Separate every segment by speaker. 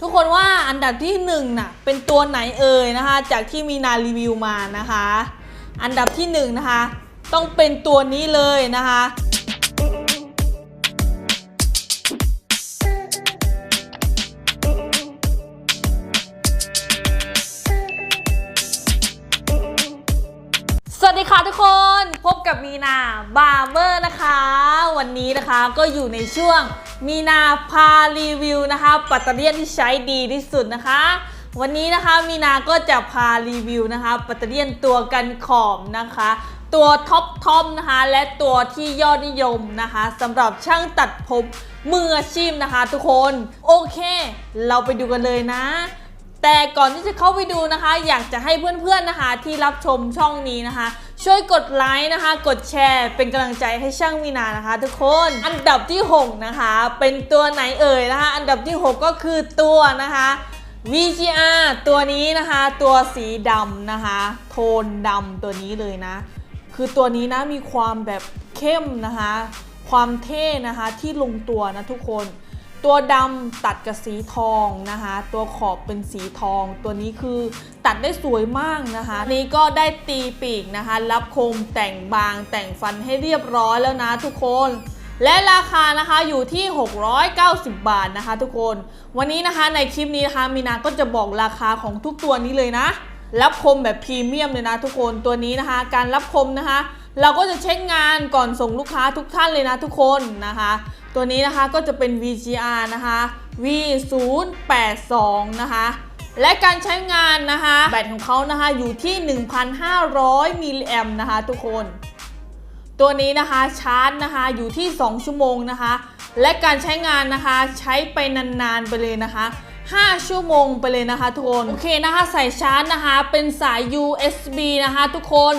Speaker 1: ทุกคนว่าอันดับที่หนึ่งน่ะเป็นตัวไหนเอ่ยนะคะ จากที่มีนารีวิวมานะคะ อันดับที่หนึ่งนะคะ ต้องเป็นตัวนี้เลยนะคะ สวัสดีค่ะทุกคน กับมีนาบาร์เบอร์นะคะ วันนี้นะคะก็อยู่ในช่วงมีนาพารีวิวนะคะปัตเตอร์เลียนที่ใช้ดีที่สุดนะคะ วันนี้นะคะมีนาก็จะพารีวิวนะคะปัตเตอร์เลียนตัวกันขอบนะคะ ตัวท็อปทอมนะคะและตัวที่ยอดนิยมนะคะสำหรับช่างตัดผมมืออาชีพนะคะ ทุกคนโอเค เราไปดูกันเลยนะ แต่ก่อนที่จะเข้าไปดูนะคะ อยากจะให้เพื่อนๆนะคะที่รับชมช่องนี้นะคะ ช่วยกดไลค์นะคะ กดแชร์เป็นกำลังใจให้ช่างมีนานะคะ ทุกคนอันดับที่ 6 นะคะ เป็นตัวไหนเอ่ยนะคะ อันดับที่ 6 ก็คือตัวนะคะ VGR ตัวนี้นะคะ ตัวสีดำนะคะ โทนดำตัวนี้เลยนะ คือตัวนี้นะมีความแบบเข้มนะคะ ความเท่นะคะที่ลงตัวนะทุกคน ตัวดำตัดกับสีทองนะคะ ตัวขอบเป็นสีทอง ตัวนี้คือตัดได้สวยมากนะคะนนี้ก็ได้ตีปีกนะคะ รับคมแต่งบางแต่งฟันให้เรียบร้อยแล้วนะทุกคนและราคานะคะอยู่ที่ 690 บาทนะคะ ทุกคน วันนี้นะคะในคลิปนี้นะคะมีนาก็จะบอกราคาของทุกตัวนี้เลยนะ รับคมแบบพรีเมียมเลยนะทุกคนตัวนี้นะคะ การรับคมนะคะ เราก็จะเช็คงานก่อนส่งลูกค้าทุกท่านเลยนะทุกคนนะคะ ตัวนี้นะคะก็จะเป็น VGR นะคะ V082 นะคะและการใช้งานนะคะ แบตของเขานะคะอยู่ที่ 1,500 มิลลิแอมนะคะทุกคน ตัวนี้นะคะชาร์จนะคะอยู่ที่ 2 ชั่วโมงนะคะ และการใช้งานนะคะใช้ไปนานๆไปเลยนะคะ 5 ชั่วโมงไปเลยนะคะทุกคน โอเคนะคะใส่ชาร์จนะคะเป็นสาย USB นะคะทุกคน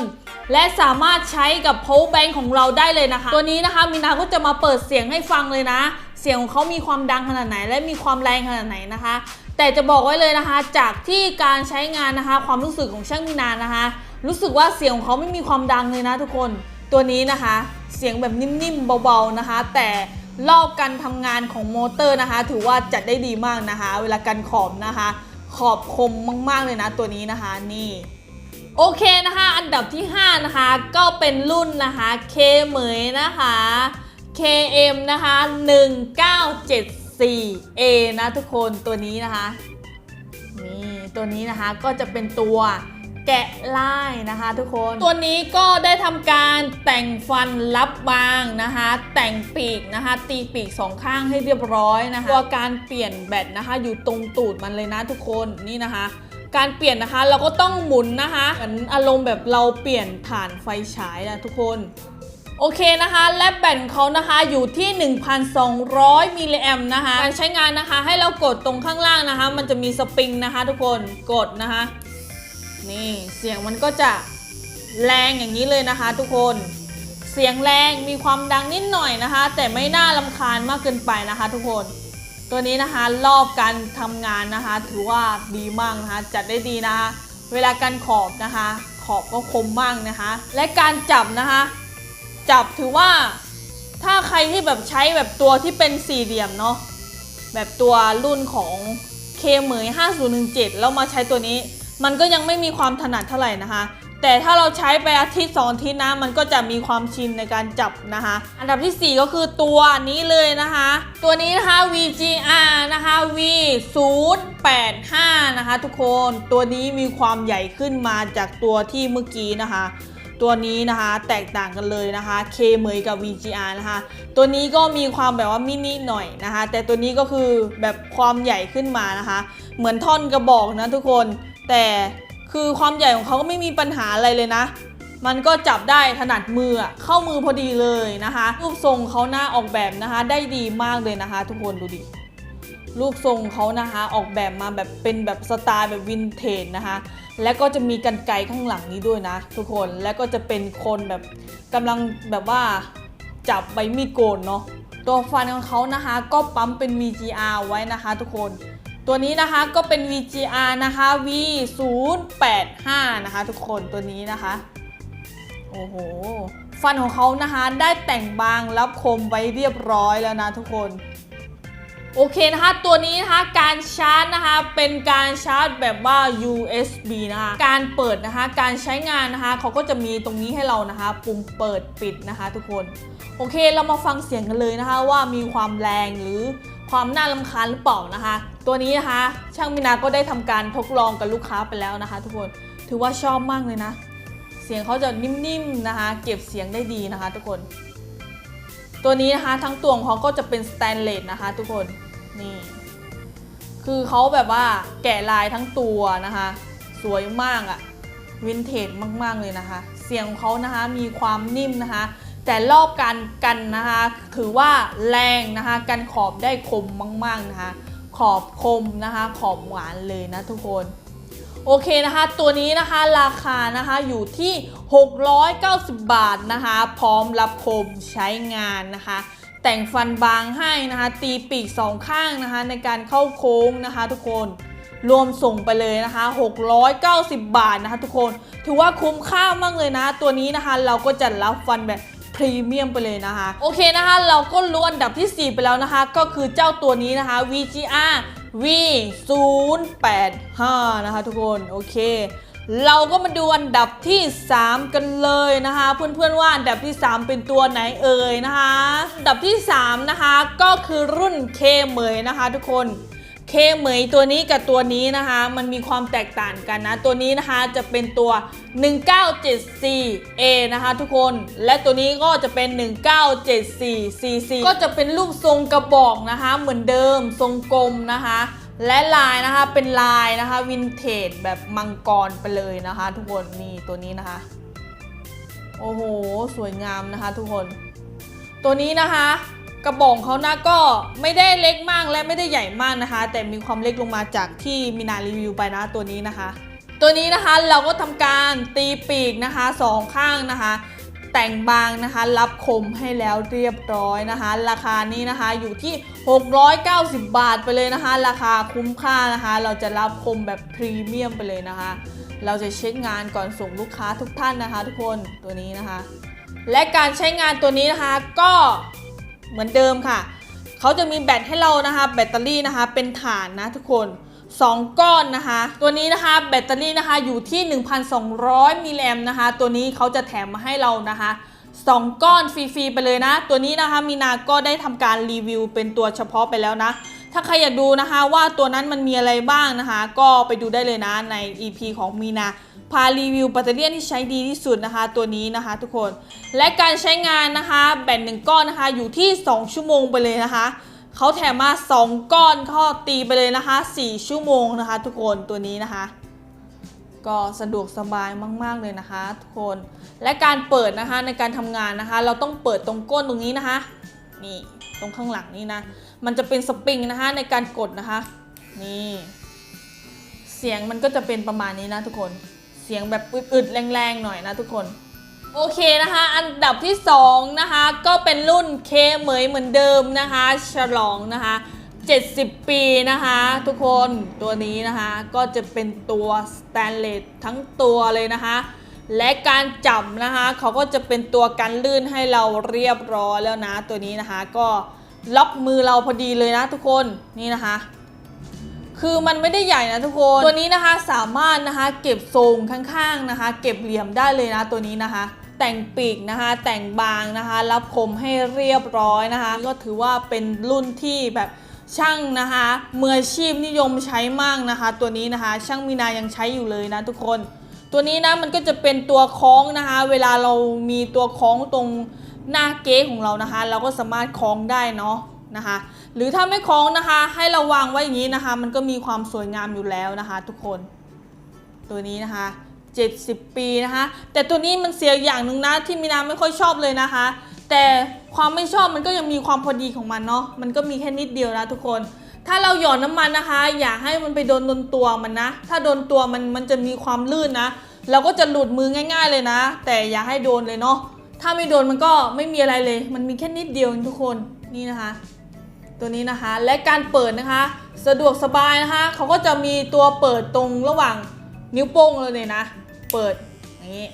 Speaker 1: และสามารถใช้กับ power bank ของเราได้เลยนะคะ ตัวนี้นะคะมินาก็จะมาเปิดเสียงให้ฟังเลยนะ เสียงของเขามีความดังขนาดไหน และมีความแรงขนาดไหนนะคะ แต่จะบอกไว้เลยนะคะ จากที่การใช้งานนะคะ ความรู้สึกของช่างมินานะคะ รู้สึกว่าเสียงของเขาไม่มีความดังเลยนะทุกคนตัวนี้นะคะ เสียงแบบนิ่มๆเบาๆนะคะ แต่รอบการทำงานของมอเตอร์นะคะ ถือว่าจัดได้ดีมากนะคะ เวลาการขอบนะคะ ขอบคมมากๆเลยนะตัวนี้นะคะนี่ โอเคนะคะ อันดับที่ 5 นะคะ ก็เป็นรุ่นนะคะ K เหมยนะคะ KM นะคะ 1974A นะทุกคนตัวนี้นะคะ นี่ตัวนี้นะคะก็จะเป็นตัวแกะลายนะคะทุกคน ตัวนี้ก็ได้ทำการแต่งฟันรับบางนะคะ แต่งปีกนะคะ ตีปีกสองข้างให้เรียบร้อยนะคะตัวการเปลี่ยนแบตนะคะ อยู่ตรงตูดมันเลยนะทุกคนนี่นะคะ การเปลี่ยนนะคะ เราก็ต้องหมุนนะคะเหมือนอารมณ์แบบเราเปลี่ยนฐานไฟฉายนะทุกคนโอเคนะคะ และแบตของเขานะคะอยู่ที่ 1,200 มิลลิแอมนะคะการใช้งานนะคะให้เรากดตรงข้างล่างนะคะ มันจะมีสปริงนะคะ ทุกคนกดนะคะ นี่เสียงมันก็จะแรงอย่างนี้เลยนะคะ ทุกคนเสียงแรงมีความดังนิดหน่อยนะคะ แต่ไม่น่ารำคาญมากเกินไปนะคะ ทุกคน ตัวนี้นะคะรอบการทำงานนะคะ ถือว่าดีมากนะคะจัดได้ดีนะคะเวลาการขอบนะคะ ขอบก็คมมากนะคะ และการจับนะคะ จับถือว่าถ้าใครที่แบบใช้แบบตัวที่เป็นสี่เหลี่ยมเนาะแบบตัวรุ่นของเคเหมย5017แล้วมาใช้ตัวนี้ มันก็ยังไม่มีความถนัดเท่าไหร่นะคะ แต่ถ้าเราใช้ไปอาทิตย์สองอาทิตย์นะมันก็จะมีความชินในการจับนะคะ อันดับที่ 4 ก็คือตัวนี้เลยนะคะ ตัวนี้นะคะ VGR นะคะ V085 นะคะ ทุกคนตัวนี้มีความใหญ่ขึ้นมาจากตัวที่เมื่อกี้นะคะ ตัวนี้นะคะแตกต่างกันเลยนะคะ K เหมยกับ VGR นะคะ ตัวนี้ก็มีความแบบว่ามินิหน่อยนะคะ แต่ตัวนี้ก็คือแบบความใหญ่ขึ้นมานะคะ เหมือนท่อนกระบอกนะทุกคนแต่ คือความใหญ่ของเขาก็ไม่มีปัญหาอะไรเลยนะ มันก็จับได้ถนัดมือเข้ามือพอดีเลยนะคะ รูปทรงเขาหน้าออกแบบนะคะ ได้ดีมากเลยนะคะ ทุกคนดูดิรูปทรงเขานะคะออกแบบมาแบบเป็นแบบสไตล์แบบวินเทจนะคะ และก็จะมีกันไกข้างหลังนี้ด้วยนะ ทุกคนและก็จะเป็นคนแบบกำลังแบบว่าจับใบมีดโกนเนาะตัวฟันของเขานะคะ ก็ปั๊มเป็น VGR ไว้นะคะ ทุกคน ตัวนี้นะคะก็เป็น VGR นะคะ V085 นะคะทุกคนตัวนี้นะคะ โอ้โห ฟันของเขานะคะได้แต่งบางรับคมไว้เรียบร้อยแล้วนะทุกคน โอเคนะคะ ตัวนี้นะคะการชาร์จนะคะเป็นการชาร์จแบบว่า USB นะคะ การเปิดนะคะการใช้งานนะคะเขาก็จะมีตรงนี้ให้เรานะคะ ปุ่มเปิดปิดนะคะทุกคน โอเคเรามาฟังเสียงกันเลยนะคะว่ามีความแรงหรือ ความน่ารำคาญหรือเปล่านะคะ ตัวนี้นะคะ ช่างมินาก็ได้ทำการทดลองกับลูกค้าไปแล้วนะคะ ทุกคนถือว่าชอบมากเลยนะ เสียงเขาจะนิ่มๆนะคะ เก็บเสียงได้ดีนะคะ ทุกคน ตัวนี้นะคะทั้งตัวของเขาก็จะเป็นสแตนเลสนะคะ ทุกคนนี่คือเขาแบบว่าแกะลายทั้งตัวนะคะ สวยมากอะวินเทจมากๆเลยนะคะ เสียงของเขานะคะมีความนิ่มนะคะ แต่รอบการกันนะคะถือว่าแรงนะคะกันขอบได้คมมากๆนะคะขอบคมนะคะขอบหวานเลยนะทุกคนโอเคนะคะ ตัวนี้นะคะราคานะคะอยู่ที่ 690 บาทนะคะ พร้อมรับคมใช้งานนะคะ แต่งฟันบางให้นะคะ ตีปีกสองข้างนะคะ ในการเข้าโค้งนะคะ ทุกคนรวมส่งไปเลยนะคะ 690 บาทนะคะ ทุกคน ถือว่าคุ้มค่ามากเลยนะ ตัวนี้นะคะเราก็จะรับฟันแบบ พรีเมียมไปเลยนะคะ โอเคนะคะ เราก็รู้อันดับทีสี่ 4 ไปแล้วนะคะ ก็คือเจ้าตัวนี้นะคะ VGR V 0 8 5 นะคะทุกคนโอเค เราก็มาดูอันดับที่ 3 กันเลยนะคะ เพื่อนๆว่าอันดับที่ 3 เป็นตัวไหนเอ่ยนะคะ อันดับที่ 3 นะคะก็คือรุ่นเคเหมยนะคะทุกคน เคเหมยตัวนี้กับตัวนี้นะคะ มันมีความแตกต่างกันนะ ตัวนี้นะคะจะเป็นตัว 1974A นะคะทุกคน และตัวนี้ก็จะเป็น 1974CC ก็จะเป็นรูปทรงกระบอกนะคะ เหมือนเดิมทรงกลมนะคะ และลายนะคะเป็นลายนะคะวินเทจแบบมังกรไปเลยนะคะ ทุกคนนี่ตัวนี้นะคะ โอ้โห สวยงามนะคะ ทุกคน ตัวนี้นะคะ กระบอกเขานะก็ไม่ได้เล็กมากและไม่ได้ใหญ่มากนะคะ แต่มีความเล็กลงมาจากที่มินารีวิวไปนะตัวนี้นะคะ ตัวนี้นะคะเราก็ทำการตีปีกนะคะสองข้างนะคะ แต่งบางนะคะรับคมให้แล้วเรียบร้อยนะคะ ราคานี้นะคะอยู่ที่ 690 บาทไปเลยนะคะ ราคาคุ้มค่านะคะ เราจะรับคมแบบพรีเมียมไปเลยนะคะ เราจะเช็คงานก่อนส่งลูกค้าทุกท่านนะคะ ทุกคนตัวนี้นะคะ และการใช้งานตัวนี้นะคะก็ เหมือนเดิมค่ะ เขาจะมีแบตให้เรานะคะ แบตเตอรี่นะคะ เป็นฐานนะทุกคน 2 ก้อนนะคะ ตัวนี้นะคะแบตเตอรี่นะคะอยู่ที่ 1,200 มิลลิแอมนะคะ ตัวนี้เขาจะแถมมาให้เรานะคะ2 ก้อนฟรีๆไปเลยนะ ตัวนี้นะคะมีนาก็ได้ทำการรีวิวเป็นตัวเฉพาะไปแล้วนะ ถ้าใครอยากดูนะคะว่าตัวนั้นมันมีอะไรบ้างนะคะ ก็ไปดูได้เลยนะใน EP ของมีนา พารีวิวแบตเตอรี่ที่ใช้ดีที่สุดนะคะ ตัวนี้นะคะทุกคน และการใช้งานนะคะแบตหนึ่งก้อนนะคะอยู่ที่ 2 ชั่วโมงไปเลยนะคะเขาแถมมา 2 ก้อนก็ตีไปเลยนะคะ 4 ชั่วโมงนะคะ ทุกคนตัวนี้นะคะ ก็สะดวกสบายมาก ๆเลยนะคะ ทุกคนและการเปิดนะคะในการทำงานนะคะ เราต้องเปิดตรงก้นตรงนี้นะคะนี่ตรงข้างหลังนี่นะ มันจะเป็นสปริงนะคะในการกดนะคะ นี่ เสียงมันก็จะเป็นประมาณนี้นะทุกคน เสียงแบบอึดๆแรงๆหน่อยนะทุกคน โอเคนะคะ อันดับที่ 2 นะคะ ก็เป็นรุ่นเคเหมยเหมือนเดิมนะคะ ฉลองนะคะ 70 ปีนะคะ ทุกคนตัวนี้นะคะก็จะเป็นตัวสแตนเลสทั้งตัวเลยนะคะ และการจับนะคะเขาก็จะเป็นตัวกันลื่นให้เราเรียบร้อยแล้วนะ ตัวนี้นะคะก็ล็อกมือเราพอดีเลยนะทุกคนนี่นะคะ คือมันไม่ได้ใหญ่นะทุกคน ตัวนี้นะคะสามารถนะคะ เก็บทรงข้างๆนะคะ เก็บเหลี่ยมได้เลยนะตัวนี้นะคะ แต่งปีกนะคะ แต่งบางนะคะ รับคมให้เรียบร้อยนะคะ ก็ถือว่าเป็นรุ่นที่แบบช่างนะคะมืออาชีพนิยมใช้มากนะคะ ตัวนี้นะคะ ช่างมีนายังใช้อยู่เลยนะทุกคน ตัวนี้นะมันก็จะเป็นตัวคล้องนะคะ เวลาเรามีตัวคล้องตรงหน้าเก๊ของเรานะคะ เราก็สามารถคล้องได้เนาะ นะคะ หรือถ้าไม่คล้องนะคะ ให้เราวางไว้อย่างนี้นะคะ มันก็มีความสวยงามอยู่แล้วนะคะ ทุกคน ตัวนี้นะคะ 70 ปีนะคะ แต่ตัวนี้มันเสียอย่างหนึ่งนะที่มีนาไม่ค่อยชอบเลยนะคะ แต่ความไม่ชอบมันก็ยังมีความพอดีของมันเนาะ มันก็มีแค่นิดเดียวนะทุกคน ถ้าเราหยอดน้ำมันนะคะ อย่าให้มันไปโดนโดนตัวมันนะ ถ้าโดนตัวมันมันจะมีความลื่นนะ เราก็จะหลุดมือง่าย ๆเลยนะ แต่อย่าให้โดนเลยเนาะถ้าไม่โดนมันก็ไม่มีอะไรเลย มันมีแค่นิดเดียวทุกคนนี่นะคะ ตัวนี้นะคะ และการเปิดนะคะ สะดวกสบายนะคะเขาก็จะมีตัวเปิดตรงระหว่างนิ้วโป้งเลยเนี่ยนะ เปิดอย่างนี้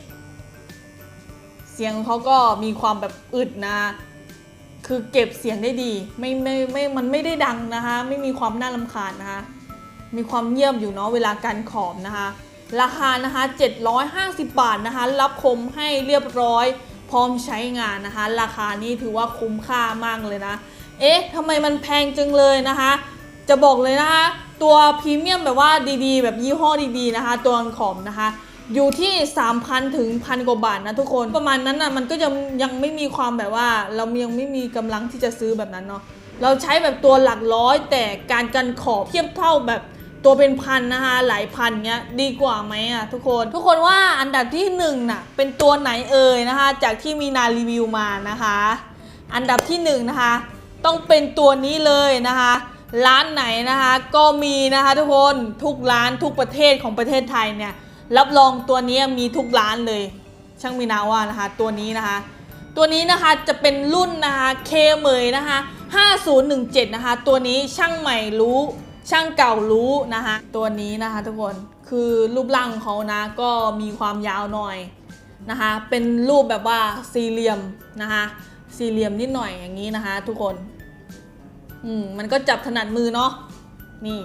Speaker 1: เสียงเขาก็มีความแบบอึดนะคือเก็บเสียงได้ดีไม่ไม่ไม่มันไม่ได้ดังนะคะ ไม่มีความน่ารำคาญนะคะ มีความเงียบอยู่เนาะเวลาการขอบนะคะ ราคานะคะ 750 บาทนะคะ รับคมให้เรียบร้อย พร้อมใช้งานนะคะ ราคานี้ถือว่าคุ้มค่ามากเลยนะ เอ๊ะทำไมมันแพงจังเลยนะคะ จะบอกเลยนะคะ ตัวพรีเมียมแบบว่าดีๆ แบบยี่ห้อดีๆนะคะ ตัวขอบนะคะ อยู่ที่ 3,000 ถึงพันกว่าบาทนะทุกคนประมาณนั้นนะมันก็ยังยังไม่มีความแบบว่า เรายังไม่มีกำลังที่จะซื้อแบบนั้นเนาะเราใช้แบบตัวหลักร้อย แต่การกันขอบเทียบเท่าแบบตัวเป็นพันนะคะหลายพันเนี้ยดีกว่าไหมอะทุกคนทุกคนว่าอันดับที่หนึ่งน่ะเป็นตัวไหนเอ่ยนะคะ จากที่มีนารีวิวมานะคะ อันดับที่หนึ่งนะคะ ต้องเป็นตัวนี้เลยนะคะ ร้านไหนนะคะ ก็มีนะคะทุกคนทุกร้านทุกประเทศของประเทศไทยเนี่ยรับรองตัวนี้มีทุกร้านเลย ช่างมีนาว่านะคะ ตัวนี้นะคะ ตัวนี้นะคะจะเป็นรุ่นนะคะเคเมยนะคะ5017 นะคะ ตัวนี้ช่างใหม่รู้ช่างเก่ารู้นะคะ ตัวนี้นะคะทุกคนคือรูปร่างของเขานะก็มีความยาวหน่อยนะคะ เป็นรูปแบบว่าสี่เหลี่ยมนะคะ สี่เหลี่ยมนิดหน่อยอย่างนี้นะคะ ทุกคน อืมมันก็จับถนัดมือเนาะนี่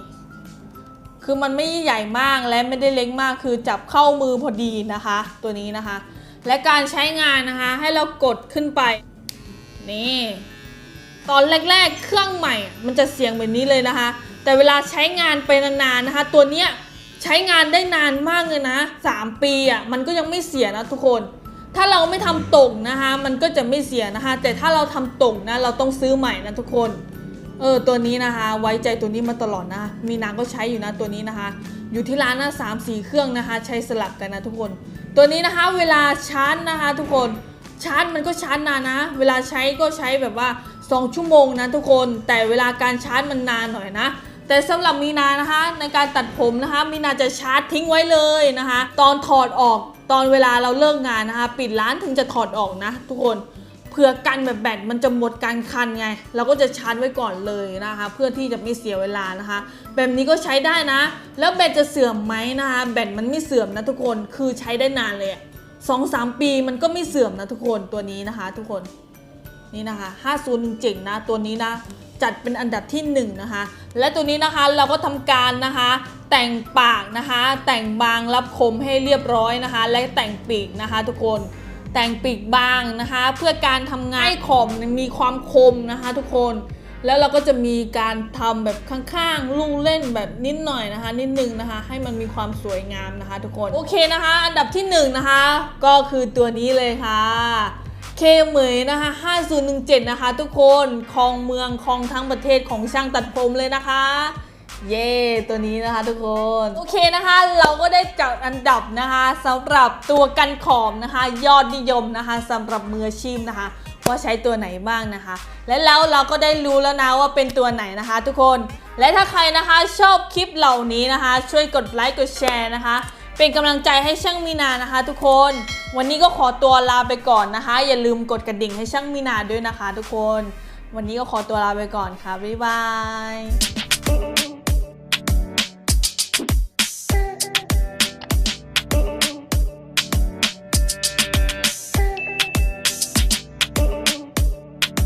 Speaker 1: คือมันไม่ใหญ่มากและไม่ได้เล็กมากคือจับเข้ามือพอดีนะคะ ตัวนี้นะคะ และการใช้งานนะคะ ให้เรากดขึ้นไป นี่ ตอนแรกๆ เครื่องใหม่ มันจะเสียงแบบนี้เลยนะคะ แต่เวลาใช้งานไปนานๆนะคะ ตัวเนี้ยใช้งานได้นานมากเลยนะ 3 ปีอะมันก็ยังไม่เสียนะทุกคน ถ้าเราไม่ทำตกนะคะ มันก็จะไม่เสียนะคะ แต่ถ้าเราทำตกนะ เราต้องซื้อใหม่นะทุกคน เออ ตัวนี้นะคะ ไว้ใจตัวนี้มาตลอดนะ มีนางก็ใช้อยู่นะตัวนี้นะคะ อยู่ที่ร้านนะสามสี่เครื่องนะคะ ใช้สลับกันนะทุกคน ตัวนี้นะคะ เวลาชาร์จนะคะ ทุกคน ชาร์จมันก็ชาร์จนานนะ เวลาใช้ก็ใช้แบบว่า 2 ชั่วโมงนะทุกคน แต่เวลาการชาร์จมันนานหน่อยนะแต่สำหรับมีนานะคะในการตัดผมนะคะมีนาจะชาร์จทิ้งไว้เลยนะคะ ตอนถอดออก ตอนเวลาเราเลิกงานนะคะ ปิดร้านถึงจะถอดออกนะ ทุกคนเผื่อกันแบบแบตมันจะหมดการคันไง เราก็จะชาร์จไว้ก่อนเลยนะคะ เพื่อที่จะไม่เสียเวลานะคะ แบบนี้ก็ใช้ได้นะ แล้วแบตจะเสื่อมไหมนะคะแบตมันไม่เสื่อมนะทุกคนคือใช้ได้นานเลยสองสามปีมันก็ไม่เสื่อมนะทุกคนตัวนี้นะคะ ทุกคนนี่นะคะ 5017 นะตัวนี้นะ จัดเป็นอันดับที่1นะคะ และตัวนี้นะคะเราก็ทำการนะคะ แต่งปากนะคะ แต่งบางรับคมให้เรียบร้อยนะคะ และแต่งปีกนะคะ ทุกคนแต่งปีกบางนะคะ เพื่อการทำงานให้คอมมีความคมนะคะ ทุกคนแล้วเราก็จะมีการทำแบบข้างๆลูกเล่นแบบนิดหน่อยนะคะ นิดนึงนะคะ ให้มันมีความสวยงามนะคะ ทุกคนโอเคนะคะ อันดับที่หนึ่งนะคะ ก็คือตัวนี้เลยค่ะ เคเหมยนะคะ5017 นะคะ ทุกคนคลองเมืองคลองทั้งประเทศของช่างตัดผมเลยนะคะ เย่ตัวนี้นะคะทุกคน โอเคนะคะ เราก็ได้จัดอันดับนะคะสำหรับตัวกันขอบนะคะ ยอดนิยมนะคะสำหรับมืออาชีพนะคะ ว่าใช้ตัวไหนบ้างนะคะ และแล้วเราก็ได้รู้แล้วนะว่าเป็นตัวไหนนะคะ ทุกคน และถ้าใครนะคะชอบคลิปเหล่านี้นะคะ ช่วยกดไลค์กดแชร์นะคะ เป็นกำลังใจให้ช่างมีนานะคะ ทุกคน วันนี้ก็ขอตัวลาไปก่อนนะคะ อย่าลืมกดกระดิ่งให้ช่างมีนาด้วยนะคะ ทุกคน วันนี้ก็ขอตัวลาไปก่อนค่ะบ๊ายบาย